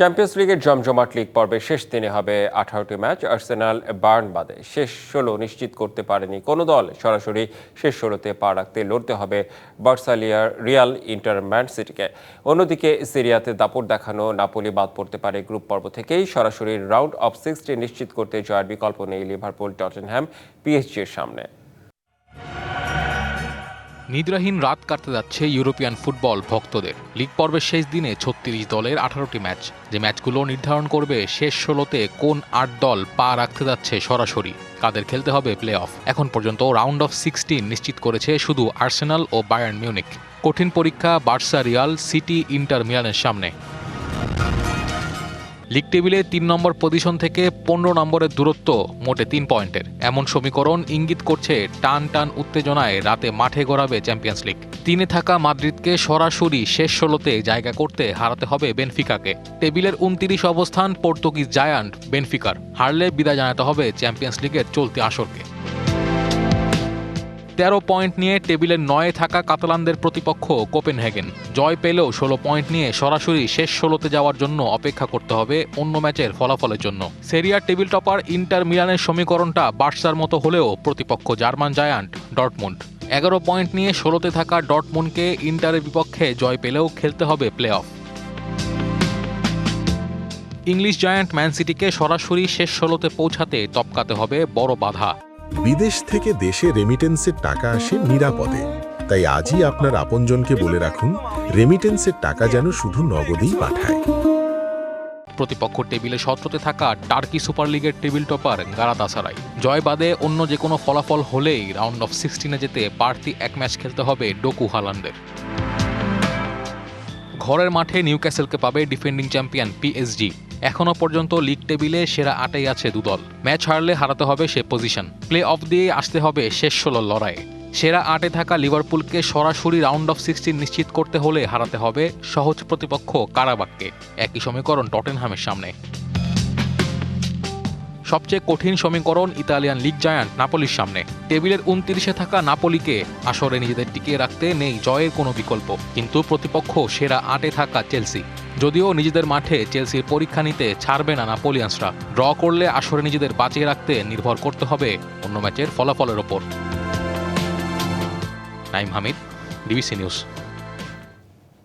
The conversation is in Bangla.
চ্যাম্পিয়ন্স লিগের জমজমাট লিগ পর্বে শেষ দিনে হবে আঠারোটি ম্যাচ আর্সেনাল বার্ন বাদে শেষ ষোলো নিশ্চিত করতে পারেনি কোনো দল। সরাসরি শেষ ষোলোতে পা রাখতে লড়তে হবে বার্সালিয়ার রিয়াল ইন্টার ম্যান সিটিকে অন্যদিকে সিরিয়াতে দাপট দেখানো নাপোলি বাদ পড়তে পারে গ্রুপ পর্ব থেকেই। সরাসরি রাউন্ড অফ সিক্সটি নিশ্চিত করতে জয়ের বিকল্প নেই লিভারপুল টটেনহ্যাম পিএসজির সামনে। নিদ্রাহীন রাত কাটতে যাচ্ছে ইউরোপিয়ান ফুটবল ভক্তদের। লিগ পর্বের শেষ দিনে ছত্রিশ দলের আঠারোটি ম্যাচ। যে ম্যাচগুলো নির্ধারণ করবে শেষ ষোলোতে কোন আট দল পা রাখতে যাচ্ছে সরাসরি? কাদের খেলতে হবে প্লে অফ এখন পর্যন্ত রাউন্ড অফ সিক্সটিন নিশ্চিত করেছে শুধু আর্সেনাল ও বায়ার্ন মিউনিক কঠিন পরীক্ষা বার্সা রিয়াল সিটি ইন্টার মিলানের সামনে। লিগ টেবিলে তিন নম্বর পজিশন থেকে পনেরো নম্বরের দূরত্ব, মোটে তিন পয়েন্টের। এমন সমীকরণ ইঙ্গিত করছে টান টান উত্তেজনায় রাতে মাঠে গড়াবে চ্যাম্পিয়ন্স লিগ। তিনে থাকা মাদ্রিদকে সরাসরি শেষ ষোলোতে জায়গা করতে হারাতে হবে বেনফিকাকে। টেবিলের উনতিরিশ অবস্থান পর্তুগিজ জায়ান্ট বেনফিকার। হারলে বিদায় জানাতে হবে চ্যাম্পিয়ন্স লিগের চলতি আসরকে। তেরো পয়েন্ট নিয়ে টেবিলের নয়ে থাকা কাতালানদের প্রতিপক্ষ কোপেনহেগেন। জয় পেলেও ষোলো পয়েন্ট নিয়ে সরাসরি শেষ ষোলোতে যাওয়ার জন্য অপেক্ষা করতে হবে অন্য ম্যাচের ফলাফলের জন্য। সেরিয়ার টেবিল টপার ইন্টার মিলানের সমীকরণটা বার্সার মতো হলেও প্রতিপক্ষ জার্মান জায়ান্ট ডটমুন্ড এগারো পয়েন্ট নিয়ে ষোলোতে থাকা ডটমুন্ডকে ইন্টারের বিপক্ষে জয় পেলেও খেলতে হবে play off English giant Man সিটিকে সরাসরি শেষ ষোলোতে পৌঁছাতে তপকাতে হবে বড় বাধা। বিদেশ থেকে দেশে রেমিটেন্সের টাকা আসে নিরাপদে। তাই আজই আপনার আপনজনকে বলে রাখুন রেমিটেন্সের টাকা যেন শুধু নগদেই পাঠায়। প্রতিপক্ষ টেবিলে সত্রতে থাকা টার্কি সুপার লিগের টেবিল টপার গারাতাসারাই জয় বাদে অন্য যে কোনো ফলাফল হলেই রাউন্ড অফ সিক্সটিনে যেতে বাড়তি এক ম্যাচ খেলতে হবে ডোকু হালান্ডের ঘরের মাঠে নিউক্যাসেলকে পাবে ডিফেন্ডিং চ্যাম্পিয়ন পিএসজি এখনও পর্যন্ত লিগ টেবিলে সেরা আটেই আছে দুদল। ম্যাচ হারলে হারাতে হবে সে পজিশন। প্লে অফ দিয়ে আসতে হবে শেষ ষোলোর লড়াইয়ে। সেরা আটে থাকা লিভারপুলকে সরাসরি রাউন্ড অফ সিক্সটিন নিশ্চিত করতে হলে হারাতে হবে সহজ প্রতিপক্ষ কারাবাককে একই সমীকরণ টটেনহামের সামনে। সবচেয়ে কঠিন সমীকরণ ইতালিয়ান লিগ জায়ান্ট নাপোলির সামনে। টেবিলের উনত্রিশে থাকা নাপোলিকে আসরে নিজেদের টিকিয়ে রাখতে নেই জয়ের কোনো বিকল্প। কিন্তু প্রতিপক্ষ সেরা আটে থাকা চেলসি। যদিও নিজেদের মাঠে চেলসির পরীক্ষা নিতে ছাড়বে না নাপোলিয়ান্সরা। ড্র করলে আসরে নিজেদের বাঁচিয়ে রাখতে নির্ভর করতে হবে অন্য ম্যাচের ফলাফলের ওপর। Naim Hamid, DBC news.